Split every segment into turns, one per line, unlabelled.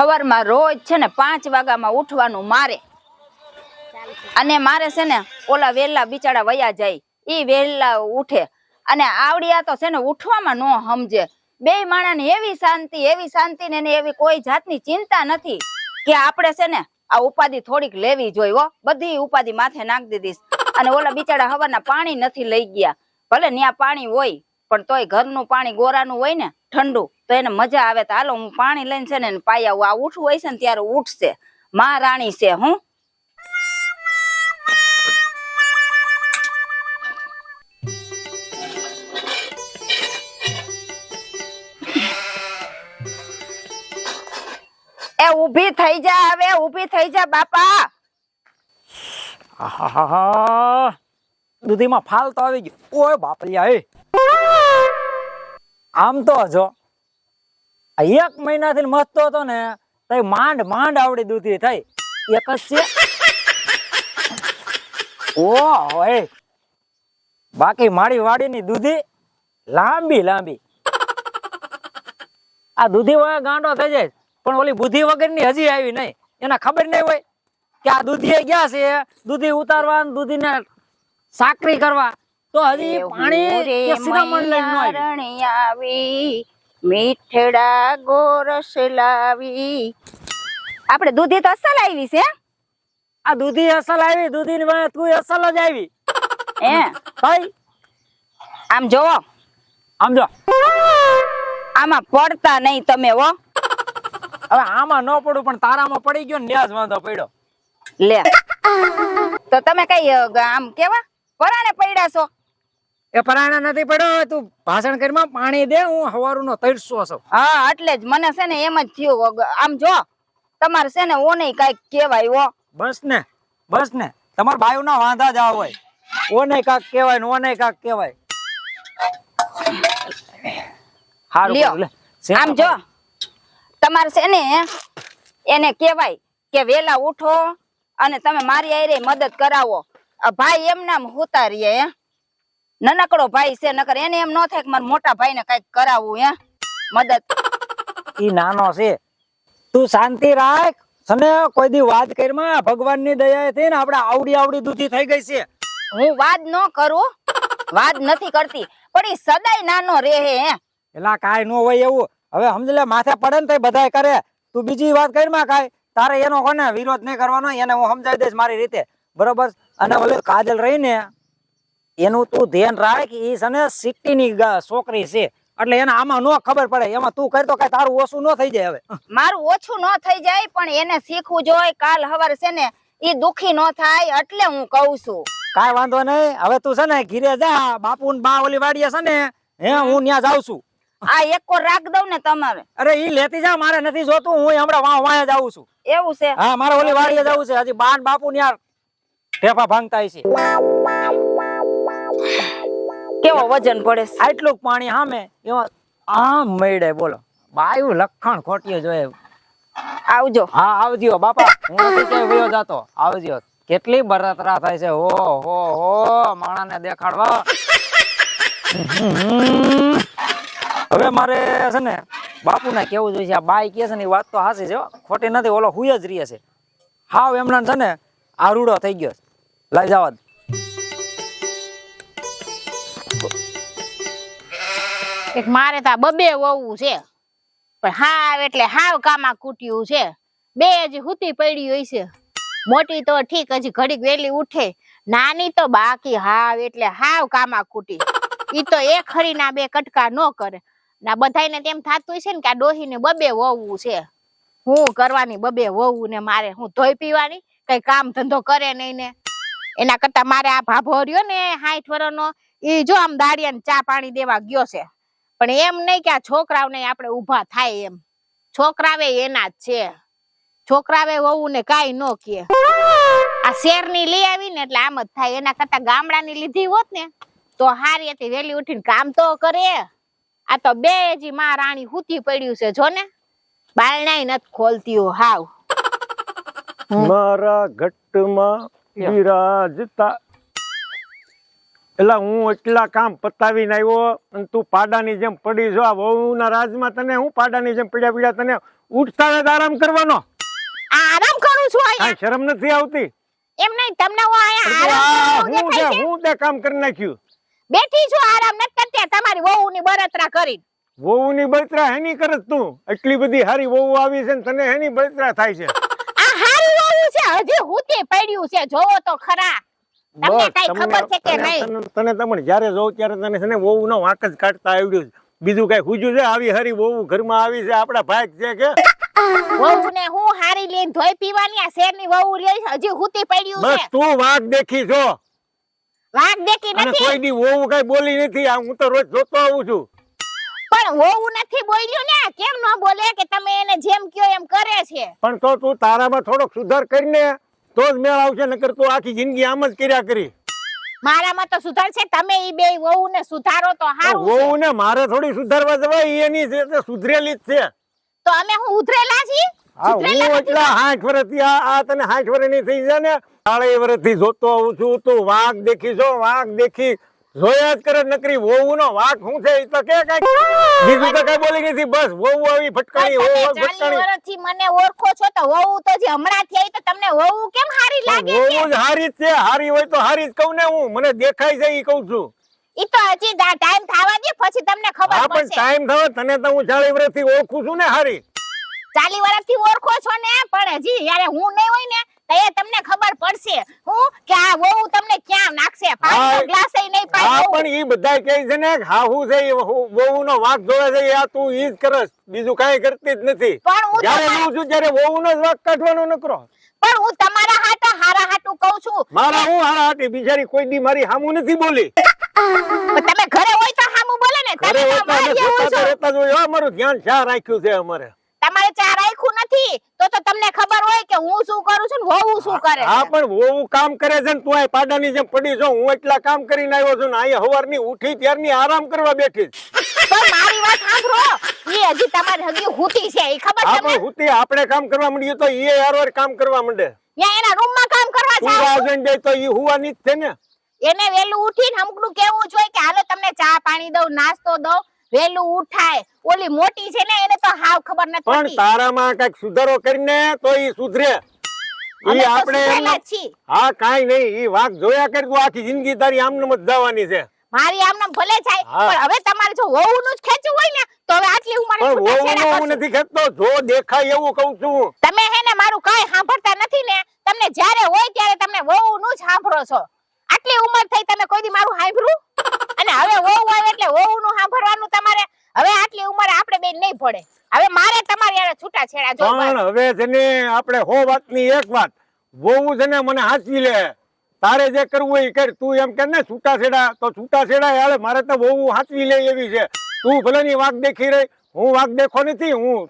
સવારમાં રોજ છે ને પાંચ વાગામાં ઉઠવાનું મારે. અને મારે છે ને ઓલા વેલા બિચારા વયા જાય. ઈ વેલા ઉઠે. અને આવડિયા તો છે ને ઉઠવામાં નો સમજે. બે માણાને એવી શાંતિ એવી શાંતિ ને એવી કોઈ જાતની ચિંતા નથી કે આપણે છે ને આ ઉપાધિ થોડીક લેવી જોઈએ હો. બધી ઉપાધિ માથે નાખી દીધી અને ઓલા બિચારા હવાના પાણી નથી લઈ ગયા. ભલે ત્યાં પાણી હોય, પણ તોય ઘરનું પાણી ગોરાનું હોય ને ઠંડુ, તો એને મજા આવે. તો હાલો, હું પાણી લઈને છે ને પાયા આ ઉઠવું હોય ને ત્યારે ઉઠશે. મા રાણી છે, હું? એ ઊભી થઈ જા, હવે ઊભી થઈ જા, બાપા.
દુધીમાં દૂધીમાં ફાલ તો આવી ગયો. ઓય બાપલિયા એ. આમ તો જો એક મહિનાથી મસ્તો હતો ને, તો માંડ માંડ આવડી દૂધી થઈ. એક બાકી મારી વાડીની દૂધી લાંબી લાંબી. આ દૂધી વગર ગાંડો થઈ જાય. પણ ઓલી બુદ્ધિ વગરની હજી આવી નહીં. એને ખબર નહીં હોય કે આ દૂધી ગયા છે? દૂધી ઉતારવા ને દૂધીને સાકરી કરવા. તો હજી પાણી શિરામણ લઈને આવી.
મીઠડા ગોરસ લાવી આપણે દૂધી તો અસલ આવી છે
આ દૂધી અસલ આવી દૂધી ની તું અસલ જ આવી.
હે?
ભાઈ?
આમ જોવો.
આમ જો.
આમાં પડતા નહીં તમે હો.
હવે આમાં ન પડું પણ તારામાં પડી ગયો ને જ વાંધો પડ્યો.
લે. તો તમે કઈ આમ કેવા? પરાણે પડ્યા છો.
એ પરાણા નથી પડ્યો તું ભાષણ કરીમાં પાણી દે હું હવારું નો તરસો છું.
હા એટલે જ મને છે ને એમ જ થયું આમ જો તમારે છે ને ઓને કંઈક કેવાય ઓ
બસ ને બસ ને તમાર ભાઈ ના વાંધા જ આ હોય. ઓને કાક કેવાય ને ઓને કાક કેવાય હારું
આમ જો તમારે છે ને એને કેવાય કે વેલા ઉઠો અને તમે મારી આયરે મદદ કરાવો. ભાઈ એમ નામ હોતા રહીએ નનકડો ભાઈ છે નકર એને એમ ન થાય કે મારા મોટા ભાઈને કંઈક કરાવવું હે? મદદ.
ઈ નાનો છે. તું શાંતિ રાખ. સને કોઈ દી વાત કરીમાં ભગવાનની દયા થી ને આપણે આવડી આવડી દૂધી થઈ ગઈ છે.
હું વાત ન કરું. વાત નથી કરતી. પણ ઈ સદાય નાનો રહે હે?
એલા કાઈ ન હોય એવું. હવે સમજ લે માથે પડે ને તો બધાય કરે. તું બીજી વાત કરીમાં કાઈ. તારે એનો કોને વિરોધ નહીં કરવાનો એને હું સમજાવી દઈશ મારી રીતે. બરોબર? અને ઓલી કાજલ રહી ને એનું તું ધ્યાન રાખ ઈ છે ને સિટી ની છોકરી છે. એટલે એને આમાં નો ખબર પડે એમાં તું કરતો કઈ તારું ઓછું નો થઈ જાય હવે.
મારું ઓછું નો થઈ જાય પણ એને શીખવું જોઈએ કાલ હવાર છે ને ઈ દુખી નો થાય એટલે હું કહું છું.
કઈ વાંધો નહીં હવે તું છે ને ઘીરે જા બાપુ ને બા ઓલી વાડીએ છે ને હે હું. ત્યાં જાઉં છું.
આ એક કોર રાખ દઉં ને તમારે.
અરે ઈ લેતી જા મારે નથી જોતું હું હમણાં વાહ વાયા જાઉં છું.
એવું છે?
હા મારે ઓલી વાડીએ જવું છે હજી બાન બાપુ ને યાર ઠેફા ભાંગતા છે
કેવો વજન પડે?
આટલું પાણી સામે એમાં આમ મેળે બોલો. બાયું લખણ ખોટીઓ જોઈએ.
આવજો.
હા આવજો બાપા. હું નથી વયો જાતો. આવજો. કેટલી બરતરા થાય છે. હો હો હો માણાને દેખાડવા. હવે મારે છે ને બાપુને કેવું જોઈએ છે આ બાઈ કે છે ને એ વાત તો હાસી છે ખોટી નથી ઓલો હુય જ રહે છે. હાવ એમના છે ને આરૂડો થઈ ગયો. લઈ જવા
એક મારે તો બબે વહુ છે. પણ હાવ એટલે હાવ કામા કૂટ્યું છે. બે હજી હુતી પડી હોય છે. મોટી તો ઠીક, હજી ઘડીક વેલી ઉઠે. નાની તો બાકી હાવ એટલે હાવ કામા કૂટી. ઈ તો એ ખરી ના બે કટકા ન કરે. ના બધાને તેમ થાતું છે ને કે આ ડોહીને બબે વહુ છે. હું કરવાની બબે વહુ ને મારે હું ધોઈ પીવાની? કઈ કામ ધંધો કરે નહીં ને. એના કરતા મારે આ ભાભો રહ્યો ને હાઈઠ વરનો ઈ જો આમ દાડિયા ચા પાણી દેવા ગયો છે. પણ એમ નહીં કે આ છોકરાઓને આપણે ઊભા થાય એમ. છોકરાવે એના જ છે. છોકરાવે વહુ ને કાઈ ન કે આ શેરની લઈ આવી ને એટલે આમ જ થાય. એના કરતા ગામડાની લીધી હોત ને તો હારી હતી વેલી ઉઠીને કામ તો કરે. આ તો બે હજી માં રાણી હુતી પડ્યું છે જો ને. બારણાય નથી ખોલતી હો હાવ.
મારા ઘટમાં બિરાજતા એટલે હું એટલા કામ પતાવીને આવ્યો અને તું પાડાની જેમ પડી જો. આ વહુના રાજમાં તને હું પાડાની જેમ પીડ્યા પીડ્યા તને ઉઠતા જ આરામ કરવાનો.
આ આરામ કરું છું અહીંયા.
શરમ નથી આવતી?
એમ નહીં તમને હું
આ
આરામ
હું તે હું તે કામ કરી નાખ્યું?
બેઠી છું આરામ ન કરતી આ તમારી વહુની બળતરા કરીને.
વહુની બળતરા હેની કરત તું? એટલી બધી હારી વહુ આવી છે ને તને હેની બળતરા થાય છે.
આ હારી વહુ છે હજી હું તે પડ્યું છે જોવો તો ખરા. તમને
બસ,
ખબર છે કે
તને-
નહીં?
તને- તને તમને જ્યારે જોઉં ત્યારે તને છે ને વહુ નો વાંક જ કાઢતા આવડ્યું છે. બીજું કઈ હુજ્યું છે? આવી હરી વહુ ઘરમાં આવી છે આપડા ભાગ છે કે?
વહુને હું હારી લઈને ધોઈ પીવાની આ શેરની વહુ રહી હજી હુતી પડ્યું
બસ તું વાંક દેખી છો
વાઘ દેખી નથી?
કોઈ દી વહુ કઈ બોલી નથી. આ હું તો રોજ જોતો આવું છું.
પણ વહુ નથી બોલ્યું ને? કેમ ન બોલે કે તમે એને જેમ કયો એમ કરે છે?
પણ તો તું તારામાં થોડોક સુધાર કરીને તો જ મેળ આવશે નકર તો આખી જિંદગી આમ જ કર્યા કરી.
મારામાં તો સુધાર છે તમે ઈ બે વહુને સુધારો તો હારું છે.
વહુ ને મારે થોડી સુધારવા જવાય ઈ એની છે તે સુધરેલી જ છે.
તો અમે હું ઉધરેલા છીએ?
હું
સુધરેલા નથી
એટલા આઠ વર્ષથી આ આ તને આઠ વર્ષની થઈ છે ને? સાડા વર્ષથી જોતો આવું છું તું વાઘ દેખી છો વાઘ દેખી જોયા જ કરે નકરી વહુ નો વાક શું છે ઈ તો કે કઈ? બીજું તો કઈ બોલી નથી બસ વહુ આવી ફટકાણી વહુ આવી ફટકાણી.
વર્ષથી મને ઓળખો છો તો વહુ તો જે હમણાં થઈ તો તમને વહુ કેમ હારી લાગે
વહુ
છે?
જ હારી છે હારી હોય તો હારી જ કહું ને હું મને દેખાય છે ઈ કહું છું.
ઈ તો હજી ટાઈમ થવા દે પછી તમને
હા
ખબર
પણ ટાઈમ થયો તને તો હું ચાલી વર્ષથી ઓળખું છું ને હારી.
ચાલી વર્ષથી ઓળખો છો ને પણ હજી જ્યારે હું નહીં હોય ને ત્યારે તમને ખબર પડશે. હું? કે આ વહુ તમને ક્યાં નાખશે? પાણીનો ગ્લાસ એ નહીં
હા
પાય વહુ.
પણ ઈ બધાય કહે છે ને હાહુ છે વહુ- નો વાક જોવે છે આ તું ઈ જ કરસ. બીજું કાઈ કરતી જ નથી.
પણ હું
જ્યારે હું છું ત્યારે વહુ નો વાક કાઢવાનો નકરો.
પણ હું તમારા હાટા હારા હાટું કહું છું.
મારા હું હારા હાટી? બિચારી કોઈ દી મારી હામુ નથી બોલી.
તમે ઘરે હોય તો હામુ બોલે ને.
ઘરે હોય
તો
અમે જોતા રહેતા જ હોય. હો, અમારું ધ્યાન શા રાખ્યું છે અમારે.
તમારે ચા રાખ્યું નથી તો તો તમને ખબર હોય કે હું શું કરું છું ને વહુ શું કરે
હા પણ વહુ કામ કરે છે ને તું આ પાડાની જેમ પડી છો હું એટલા કામ કરીને આવ્યો છું ને અહીંયા હવારની ઉઠી ત્યારની આરામ કરવા બેઠી
પણ મારી વાત સાંભળો ઈ હજી તમારી હગી હુતી છે ઈ ખબર છે
પણ હુતી આપણે કામ કરવા માંડીએ તો એ હારવાર કામ કરવા માંડે.
ત્યાં એના રૂમમાં કામ કરવા
તું જાય તો ઈ હુવાની જ છે ને.
એને વેલું ઉઠીને હમકડું કેવું જોઈએ કે હાલો તમને ચા પાણી દઉં નાસ્તો દઉં. વેલું ઉઠાય ઓલી મોટી છે ને એને તો હાવ ખબર નથી
પણ તારામાં કંઈક સુધારો કરીને તો ઈ સુધરે. ઈ આપણે. હા કાઈ નહીં ઈ વાઘ જોયા કરી તું આખી જિંદગી તારી આમને જવાની છે.
મારી આમને ભલે
જાય
પણ હવે તમારે જો વહુનું જ ખેંચવું હોય ને તો હવે આટલી ઉંમરે
પણ
છૂટાછેડા
હું નથી ખેંચતો જો દેખાય એવું કહું છું.
તમે હે ને મારું કાઈ સાંભળતા નથી ને તમને જ્યારે હોય ત્યારે તમે વહુનું જ સાંભળો છો. આટલી ઉંમર થઈ તમે કોઈ દી મારું સાંભળ્યું? અને હવે વહુ આવે એટલે વહુનું સાંભળવાનું તમારે હવે આટલી ઉંમરે આપણે બેન નહીં પડે હવે મારે તમારી યારે છૂટા છેડા જો
પણ હવે જને આપણે હો વાતની એક વાત વહુ જને મને હાચવી લે તારે જે કરવું એ કર તું એમ કે ને છૂટા છેડા તો છૂટા છેડા હાલે મારે તો વહુ હાચવી લે એવી છે. તું ભલે ની વાઘ દેખી રહી હું વાઘ દેખો નથી હું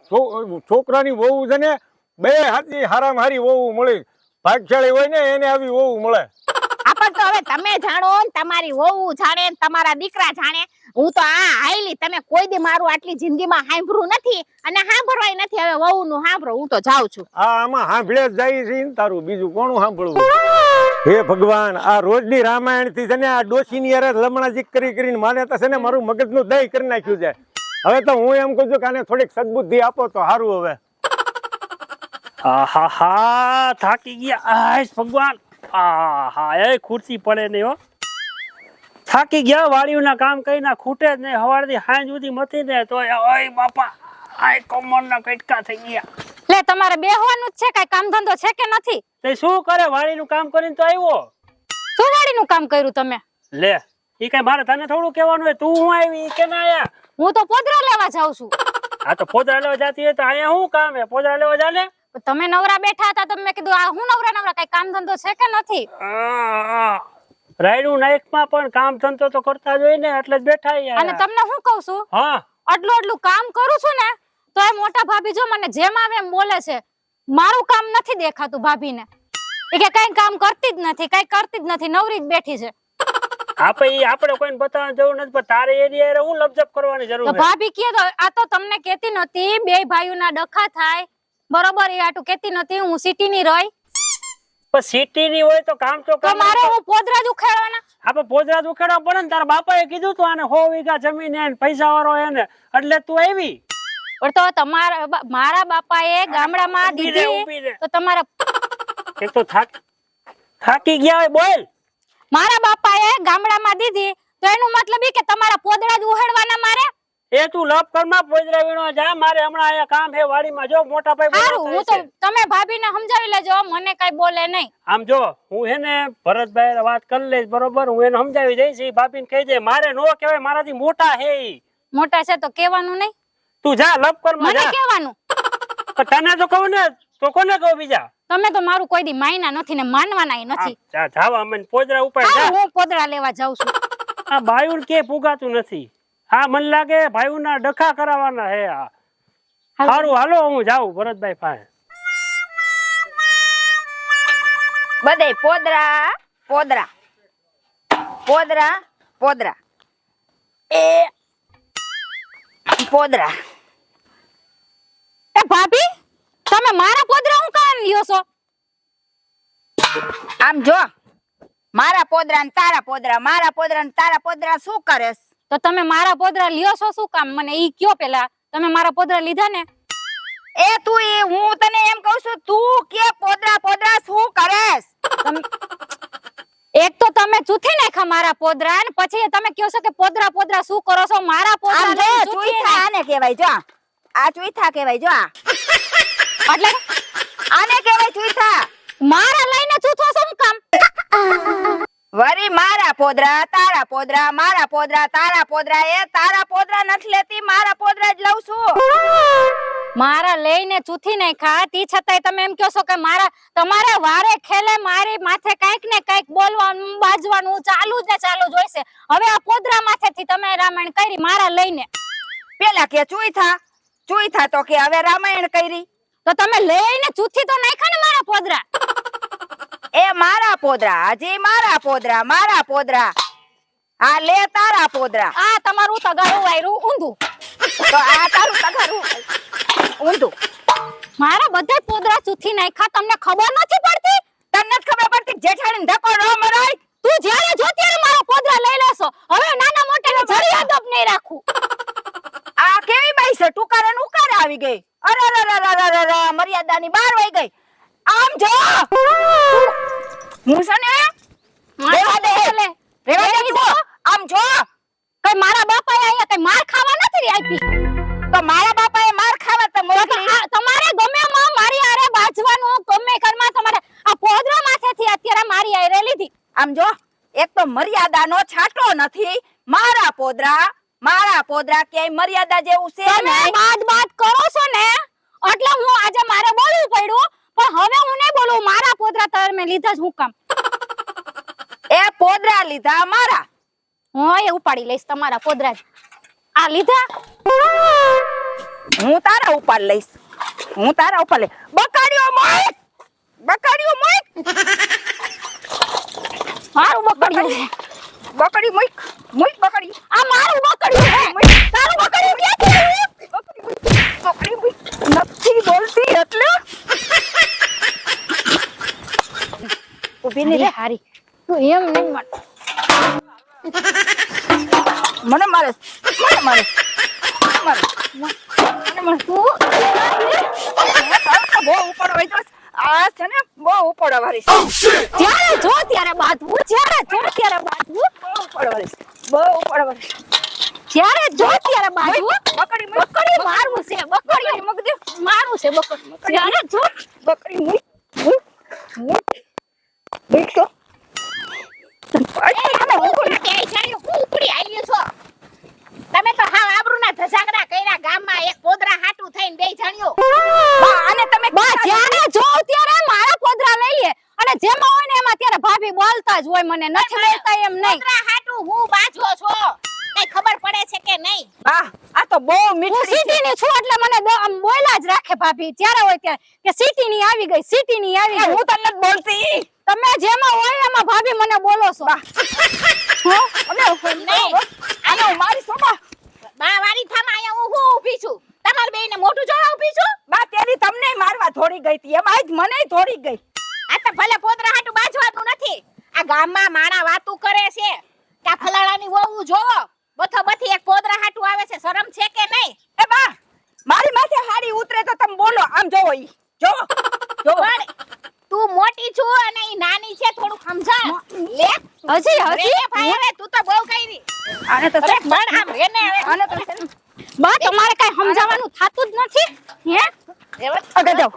છોકરાની વહુ છે ને બે હાથી હારામ હારી વહુ મળી. ભાગશાળી હોય ને એને આવી વહુ મળે.
આપણ તો હવે તમે જાણો ને તમારી વહુ જાણે ને તમારા દીકરા જાણે. હું તો આ હાઈલી તમે કોઈ દી મારું આટલી જિંદગીમાં સાંભળ્યું નથી અને સાંભળવાય નથી હવે વહુ નું સાંભળો હું તો જાઉં છું.
આ આમાં સાંભળે જ જાય છે ને તારું બીજું કોનું સાંભળવું હે ભગવાન આ રોજની રામાયણથી છે ને આ ડોશીની યારે લમણાજી કરી કરીને માને તો છે ને મારું મગજનું દહીં કરી નાખ્યું છે. હવે તો હું એમ કહું છું કે આને થોડીક સદબુદ્ધિ આપો તો સારું હવે.
આહાહા થાકી ગયા. આશ ભગવાન. આહા એ ખુરશી પડે નહીં હો. થાકી ગયા વાડીઓના કામ કરીને ખૂટે જ નહીં સવારથી હાંજ સુધી મથી ને તો ઓય બાપા આય કમરના કટકા થઈ ગયા.
લે તમારે બેહવાનું જ છે કઈ કામ ધંધો છે કે નથી?
તે શું કરે વાડીનું કામ કરીને તો આવ્યો?
શું વાડીનું કામ કર્યું તમે?
લે ઈ કઈ મારે તને થોડું કહેવાનું હોય તું હું આવી કે ના આયા?
હું તો પોદરા લેવા જાઉં છું.
આ તો પોદરા લેવા જાતી હોય તો અહીંયા શું કામ હે? પોદરા લેવા જાને?
તમે નવરા બેઠા હતા તો મેં કીધું આ હું નવરા નવરા? કઈ કામ ધંધો છે કે નથી?
રાયડું નાઈટમાં પણ કામ ધંધો તો કરતા જ હોય ને એટલે જ બેઠા
અને તમને હું કહું છું
હા.
આટલું આટલું કામ કરું છું ને તો એ મોટા ભાભી જો મને જેમ આવે એમ બોલે છે. મારું કામ નથી દેખાતું ભાભીને. એ કે કઈ કામ કરતી જ નથી કઈ કરતી જ નથી નવરી જ બેઠી છે.
આપણે આપણે કોઈને બતાવવાની જરૂર નથી પણ તારે એરિયા હું લપજપ કરવાની જરૂર
ભાભી કે આ તો તમને કેતી નતી બે ભાઈઓના ડખા થાય બરોબર એ આટું કેતી નથી હું સિટી ની રહી.
પણ સિટી ની હોય તો કામ તો કામ
મારે હું પોદરા જ ઉખાડવાના
આપણે પોદરા ઉખેડવા પડે ને તારા બાપાએ કીધું તું આને સો વીઘા જમીન એને પૈસા વાળો એને એટલે તું આવી.
પણ તો તમારા મારા બાપાએ ગામડામાં દીધી તો તમારા
એક તો થાક થાકી ગયા હોય બોલ.
મારા બાપાએ ગામડામાં દીધી તો એનું મતલબ એ કે તમારા પોદળા જ ઉહેડવાના મારે?
એ તું લપ કરમાં પોજરા વીણવા જા મારે હમણાં અહીંયા કામ છે વાડીમાં. જો મોટા ભાઈ
સારું હું તો તમે ભાભીને સમજાવી લેજો મને કઈ બોલે નહીં.
આમ જો હું હે ને ભરતભાઈ વાત કરી લઈશ બરોબર? હું એને સમજાવી દઈશ ભાભીને કહી દે મારે નો કહેવાય મારાથી મોટા હે
મોટા છે તો કેવાનું નહીં?
તું જા લપ કરમાં
મને
જા.
કેવાનું
પણ તને તો કહું ને તો કોને કહું બીજા?
તમે તો મારું કોઈ દી માયના નથી ને માનવાના નથી.
જા જાવા મને પોદરા ઉપર જા.
હું પોદળા લેવા જાઉં છું.
આ બાયુર કે પુગાતું નથી. હા મને લાગે ભાઈઓના ડખા કરાવવાના હે આ. સારું હાલો હું જાઉં ભરતભાઈ પાસે.
બધે પોદરા પોદરા. પોદરા પોદરા. એ. પોદરા.
એ ભાભી તમે મારા પોદરા હું કામ લ્યો છો?
આમ જો મારા પોદરા ને તારા પોદરા મારા પોદરા ને તારા પોદરા શું કરેસ
તો તમે મારા પોદરા લ્યો છો શું કામ? મને ઈ કયો પેલા? તમે મારા પોદરા લીધા ને?
એ તું એ હું તને એમ કહું છું તું કે પોદરા પોદરા શું કરેસ
એક તો તમે ચૂથી નાખા મારા પોદરા ને પછી તમે કહો છો કે પોદરા પોદરા શું કરો છો? મારા પોદરા
જો
ચૂથી
આને કહેવાય જો આ. ચૂથા કહેવાય જો આ.
એટલે
આને કહેવાય ચૂથા
મારા લઈને
પોદરા તારા પોદરા મારા પોદરા તારા પોદરા એ તારા પોદરા નથી લેતી મારા પોદરા જ લઉં છું.
મારા લઈને ચૂથી નાખ્યા તી છતાંય તમે એમ કહો છો કે મારા તમારે વારે ખેલે મારી માથે કંઈક ને કંઈક બોલવાનું બાજવાનું ચાલુ જ ને ચાલુ જોઈશે હવે આ પોદરા માથેથી તમે રામાયણ કરી મારા લઈને.
પેલા કે ચૂઈ થા ચૂઈ થા તો કે હવે રામાયણ કરી.
તો તમે લઈને ચૂથી તો નાખ્યા ને મારા પોદરા.
એ મારા પોદરા હજી મારા પોદરા મારા પોદરા. આ લે તારા પોદરા.
આ તમારું તગારું વાયરું ઊંધું.
તો આ તારું તગારું ઊંધું.
મારા બધા પોદરા ચૂથી નાખ્યા તમને ખબર નથી પડતી?
તમને ખબર પડતી જેઠાણી ધક્કો ન મરાય.
તું જ્યારે જો ત્યારે મારા પોદરા લઈ લેશો. હવે નાના મોટાને જરી અદબ નહીં રાખું.
આ કેવી બાઈ છે? ટુકાર ને ઉકાર આવી ગઈ. અરે અરે અરે અરે મર્યાદાની બહાર વઈ ગઈ. આમ જો! હું છે ને? રેવા દે.
લે.
રેવા દે આમ જો.
કઈ મારા બાપાએ અહીંયા કઈ માર ખાવા નથી આપી?
તો મારા બાપાએ માર ખાવા તો
તો
મોકલી.
તમારે ગમે માં મારી હારે બાજવાનું ગમે ઘરમાં તમારે આ પોદરા માથેથી અત્યારે મારી હારે લીધી.
આમ જો એક તો મર્યાદાનો છાંટો નથી. મારા પોદરા મારા પોદરા મર્યાદા જેવું છે
તમે બાદ કરો છો ને. એટલે હું આજે મારે બોલવું પડ્યું. પણ હવે હું નહીં બોલું મારા પોદરા તમે લીધા જ હું કામ?
એ પોદરા લીધા મારા
હું એ ઉપાડી લઈશ તમારા પોદરા જ. આ લીધા?
હું તારા ઉપાડ લઈશ. હું તારા ઉપર લઈશ. બકાડીઓ મોય! બકાડીઓ મોય!
મારું બકડ્યું છે
બકડી મોય. મોય બકડી.
આ મારું બકડ્યું છે તારું બકડ્યું ક્યાં છે
બકડી મોય. નથી બોલતી એટલે? ઊભી રે
હારી? તું એમ નહીં માન.
મને મારે મને મારે મારે મને મારે તું બહુ ઉપર હોય તો આ છે ને બહુ ઉપર વાળી છે
જો ત્યારે બાંધવું જ્યારે જો ત્યારે બાંધવું.
બહુ ઉપર વાળી બહુ ઉપર વાળી
જ્યારે જો ત્યારે બાંધવું
બકડી
બકડી મારવું છે બકડી
મૂક મારવું
મારું છે બકડી જ્યારે જો
બકરી મુઈ મુઈ તો
તમે તો હાવ આબરૂના ધજાગરા કર્યા ગામમાં એક પોદરા હાટું થઈને બે જણ્યો.
બા તમે
બા જ્યારે જો ત્યારે મારા પોદરા લઈ લે. અને જેમાં હોય ને એમાં ત્યારે ભાભી બોલતા જ હોય મને નથી બોલતા એમ નહીં.
પોદરા હાટું હું બાજો છો? કઈ ખબર પડે છે કે નહીં?
બા આ તો બહુ
હું
મીઠડી
સિટી ની છું એટલે મને આમ બોલ્યા જ રાખે ભાભી. જ્યારે હોય ત્યારે. કે સિટી ની આવી ગઈ સિટી ની આવી ગઈ.
હું તને બોલતી
તમે જેમાં હોય એમાં ભાભી મને બોલો છો.
અને મારી સોમા
બા? વારી થામાં આયા હું ઊભી છું? તમારા બેને મોટું જોવા ઊભી છું?
બા તેરી તમને મારવા થોડી ગઈ હતી. એમાં જ મને થોડી ગઈ.
આ તો ભલે પોતરા હાટુ બાજવાનું નથી. આ ગામમાં માણા વાતું કરે છે કે ફલાણાની વહુ જોવો. બથો બથી એક પોદરા હાટુ આવે છે. શરમ છે કે નહીં?
એ બા મારી માથે હાડી ઉતરે તો તમે બોલો. આમ જોવો ઈ.
હજી હજી?
ભાઈ હવે તું તો બહુ કરી
આને તો
અરે પણ આમ રે હવે.
આને તો
બા તમારે કઈ સમજાવવાનું થાતું જ નથી? હે? અગર જાવ